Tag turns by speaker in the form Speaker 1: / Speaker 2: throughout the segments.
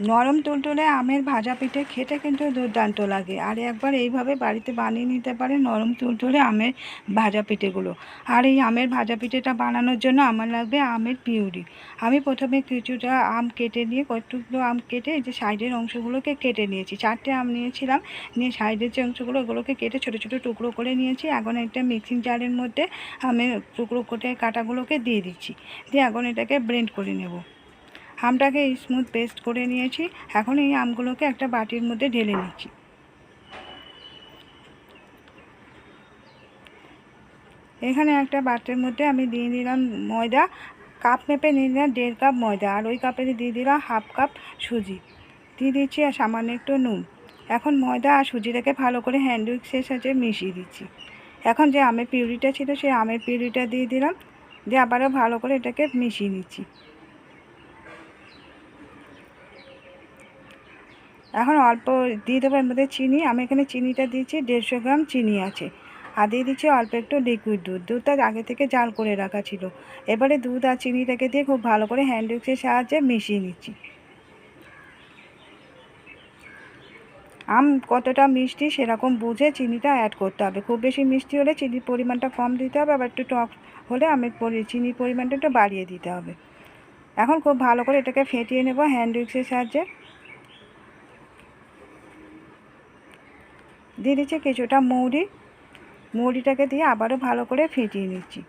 Speaker 1: নরম তুলতুলে আমের ভাজা পিঠে খেতে কিন্তু দুর্দান্ত লাগে। আর একবার এইভাবে বাড়িতে বানিয়ে নিতে পারে নরম তুলতুলে আমের ভাজা পিঠেগুলো। আর এই আমের ভাজা পিঠেটা বানানোর জন্য আমার লাগবে আমের পিউরি। আমি প্রথমে কিছুটা আম কেটে নিয়ে কতটুকু আম কেটে এই যে সাইডের অংশগুলোকে কেটে নিয়েছি। চারটে আম নিয়েছিলাম, নিয়ে সাইডের যে অংশগুলো ওগুলোকে কেটে ছোটো ছোটো টুকরো করে নিয়েছি। এখন একটা মিক্সিং জারের মধ্যে আমের টুকরো করে কাটাগুলোকে দিয়ে দিচ্ছি। দিয়ে এখন এটাকে ব্লেন্ড করে নেব। আমটাকে স্মুথ পেস্ট করে নিয়েছি। এখন এই আমগুলোকে একটা বাটির মধ্যে ঢেলে নিচ্ছি। এখানে একটা বাটির মধ্যে আমি দিয়ে দিলাম ময়দা। কাপ মেপে নিয়ে দিলাম দেড় কাপ ময়দা। আর ওই কাপে দিয়ে দিলাম হাফ কাপ সুজি। দিয়ে দিচ্ছি আর সামান্য একটু নুন। এখন ময়দা আর সুজিটাকে ভালো করে হ্যান্ড উইক্সের সাথে মিশিয়ে দিচ্ছি। এখন যে আমের পিউরিটা ছিল সেই আমের পিউরিটা দিয়ে দিলাম। দিয়ে আবারও ভালো করে এটাকে মিশিয়ে নিচ্ছি। এখন অল্প দিয়ে দেবো এর মধ্যে চিনি। আমি এখানে চিনিটা দিয়েছি, দেড়শো গ্রাম চিনি আছে। আর দিয়ে দিচ্ছি অল্প একটু লিকুইড দুধ। দুধটা আগে থেকে জাল করে রাখা ছিল। এবারে দুধ আর চিনিটাকে দিয়ে খুব ভালো করে হ্যান্ড উইক্সের সাহায্যে মিশিয়ে নিচ্ছি। আম কতটা মিষ্টি সেরকম বুঝে চিনিটা অ্যাড করতে হবে। খুব বেশি মিষ্টি হলে চিনির পরিমাণটা কম দিতে হবে, আবার একটু টক হলে আমের চিনির পরিমাণটা একটু বাড়িয়ে দিতে হবে। এখন খুব ভালো করে এটাকে ফেটিয়ে নেব হ্যান্ড উইক্সের সাহায্যে। দিয়ে দিচ্ছি কিছুটা মৌরি। মৌরিটাকে দিয়ে আবারও ভালো করে ফেটিয়ে নিচ্ছি।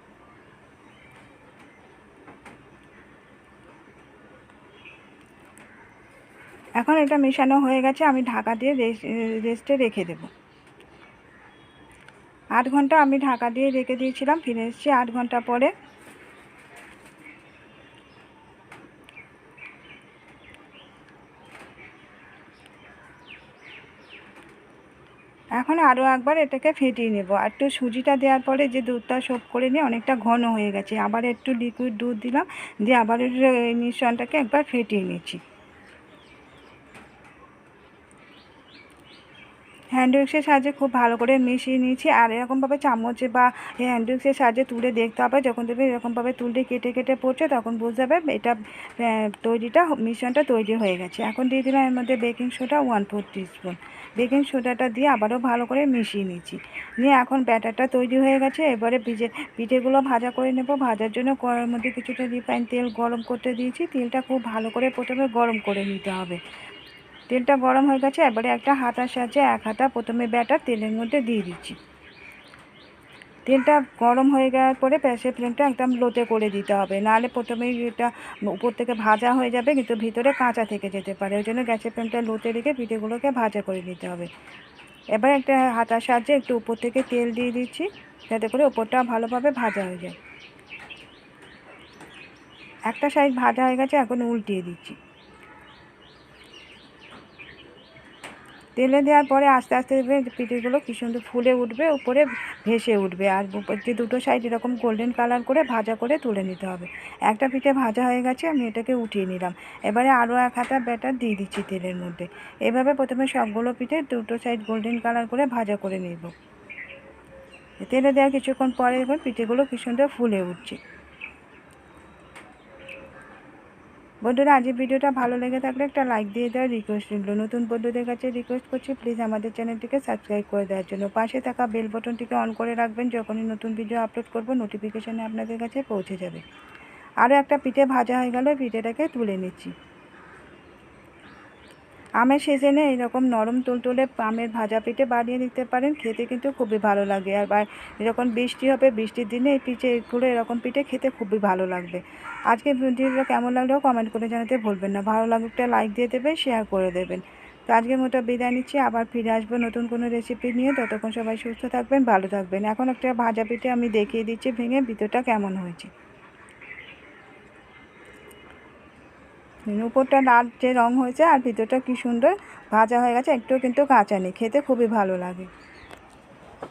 Speaker 1: এখন এটা মেশানো হয়ে গেছে, আমি ঢাকা দিয়ে রেস্টে রেখে দেব। আট ঘণ্টা আমি ঢাকা দিয়ে রেখে দিয়েছিলাম, ফিরে এসেছি আট ঘণ্টা পরে। এখন আরও একবার এটাকে ফেটিয়ে নেব। আর একটু সুজিটা দেওয়ার পরে যে দুধটা সোপ করে নিয়ে অনেকটা ঘন হয়ে গেছে। আবার একটু লিকুইড দুধ দিলাম, দিয়ে আবার মিশ্রণটাকে একবার ফেটিয়ে নিচ্ছি। হ্যান্ড উইক্সের সাহায্যে খুব ভালো করে মিশিয়ে নিয়েছি। আর এরকমভাবে চামচ বা হ্যান্ড উইক্সের সাহায্যে তুলে দেখতে হবে। যখন তুমি এরকমভাবে তুলতে কেটে কেটে পড়ছে, তখন বুঝতে হবে এটা তৈরিটা, মিশ্রণটা তৈরি হয়ে গেছে। এখন দিয়ে দিলাম এর মধ্যে baking soda one four teaspoon baking সোডাটা দিয়ে আবারও ভালো করে মিশিয়ে নিচ্ছি নিয়ে এখন ব্যাটারটা তৈরি হয়ে গেছে। এবারে পিঠে পিঠেগুলো ভাজা করে নেব। ভাজার জন্য কড়াইয়ের মধ্যে কিছুটা রিফাইন তেল গরম করতে দিয়েছি। তেলটা খুব ভালো করে প্রথমে গরম করে নিতে হবে। তেলটা গরম হয়ে গেছে, এবারে একটা হাতার সাহায্যে এক হাতা প্রথমে ব্যাটার তেলের মধ্যে দিয়ে দিচ্ছি। তেলটা গরম হয়ে যাওয়ার পরে প্যাসের ফ্লেমটা একদম লোতে করে দিতে হবে। নাহলে প্রথমেই এটা উপর থেকে ভাজা হয়ে যাবে, কিন্তু ভিতরে কাঁচা থেকে যেতে পারে। ওই জন্য গ্যাসের ফ্লেমটা লোতে রেখে পিঠেগুলোকে ভাজা করে নিতে হবে। এবার একটা হাতার সাহায্যে একটু উপর থেকে তেল দিয়ে দিচ্ছি, যাতে করে ওপরটা ভালোভাবে ভাজা হয়ে যায়। একটা সাইড ভাজা হয়ে গেছে, এখন উল্টিয়ে দিচ্ছি। তেলে দেওয়ার পরে আস্তে আস্তে পিঠেগুলো কী সুন্দর ফুলে উঠবে, উপরে ভেসে উঠবে। আর যে দুটো সাইড এরকম গোল্ডেন কালার করে ভাজা করে তুলে নিতে হবে। একটা পিঠে ভাজা হয়ে গেছে, আমি এটাকে উঠিয়ে নিলাম। এবারে আরও এক হাতা ব্যাটার দিয়ে দিচ্ছি তেলের মধ্যে। এভাবে প্রথমে সবগুলো পিঠে দুটো সাইড গোল্ডেন কালার করে ভাজা করে নেব। তেলে দেওয়ার কিছুক্ষণ পরে দেখুন পিঠেগুলো কী সুন্দর ফুলে উঠছে। বন্ধুরা, আজকের ভিডিওটা ভালো লেগে থাকলে একটা লাইক দিয়ে দেওয়ার রিকোয়েস্ট রইল। নতুন বন্ধুদের কাছে রিকোয়েস্ট করছি প্লিজ আমাদের চ্যানেলটিকে সাবস্ক্রাইব করে দেওয়ার জন্য। পাশে থাকা বেল বটনটিকে অন করে রাখবেন, যখনই নতুন ভিডিও আপলোড করব নোটিফিকেশানে আপনাদের কাছে পৌঁছে যাবে। আরও একটা পিঠে ভাজা হয়ে গেল পিঠেটাকে তুলে নিচ্ছি। আমের সিজনে এরকম নরম তুলতুলে আমের ভাজা পিঠে বানিয়ে নিতে পারেন, খেতে কিন্তু খুবই ভালো লাগে। আর বা যখন বৃষ্টি হবে, বৃষ্টির দিনে এই পিঠেগুলো এরকম পিঠে খেতে খুবই ভালো লাগবে। আজকে ভিডিওটা কেমন লাগলেও কমেন্ট করে জানাতে ভুলবেন না। ভালো লাগলে লাইক দিয়ে দেবেন, শেয়ার করে দেবেন। তো আজকের মতো বিদায় নিচ্ছি। আবার ফিরে আসব নতুন কোনো রেসিপি নিয়ে। ততক্ষণ সবাই সুস্থ থাকবেন, ভালো থাকবেন। এখন একটা ভাজা পিঠে আমি দেখিয়ে দিচ্ছি, ভেঙে ভিতরটা কেমন হয়েছে। উপরটা লাল যে রঙ হয়েছে আর ভিতরটা কি সুন্দর ভাজা হয়ে গেছে একটু কিন্তু কাঁচা নেই, খেতে খুবই ভালো লাগে।